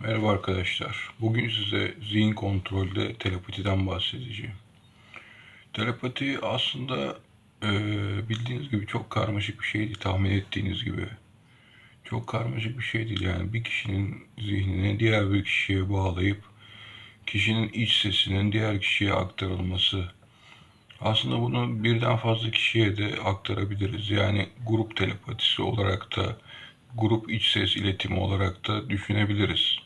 Merhaba arkadaşlar. Bugün size zihin kontrolde telepatiden bahsedeceğim. Telepati aslında e, bildiğiniz gibi çok karmaşık bir şey değil, tahmin ettiğiniz gibi. Çok karmaşık bir şey değil yani bir kişinin zihnini diğer bir kişiye bağlayıp kişinin iç sesinin diğer kişiye aktarılması. Aslında bunu birden fazla kişiye de aktarabiliriz. Yani grup telepatisi olarak da grup iç ses iletimi olarak da düşünebiliriz.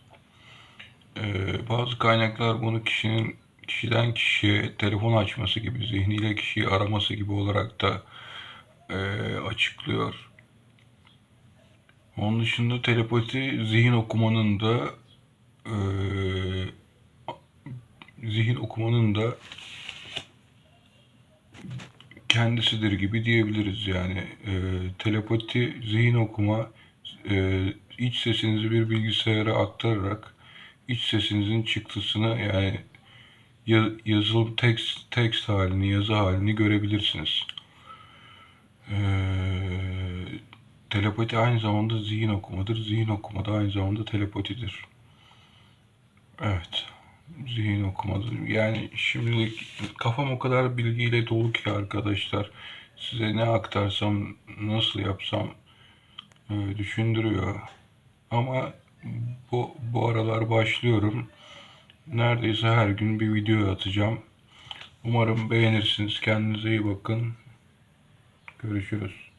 Bazı kaynaklar bunu kişinin kişiden kişiye telefon açması gibi, zihniyle kişiyi araması gibi olarak da e, açıklıyor. Onun dışında telepati zihin okumanın da e, zihin okumanın da kendisidir gibi diyebiliriz yani. E, telepati, zihin okuma, e, iç sesinizi bir bilgisayara aktararak iç sesinizin çıktısını yani ya- yazılı tekst, tekst halini, yazı halini görebilirsiniz. E, telepati aynı zamanda zihin okumadır. Zihin okuma da aynı zamanda telepatidir. Evet. Zihin okumadır. Yani şimdilik kafam o kadar bilgiyle dolu ki arkadaşlar. Size ne aktarsam, nasıl yapsam e, düşündürüyor. Ama bu, bu aralar başlıyorum. Neredeyse her gün bir video atacağım. Umarım beğenirsiniz. Kendinize iyi bakın. Görüşürüz.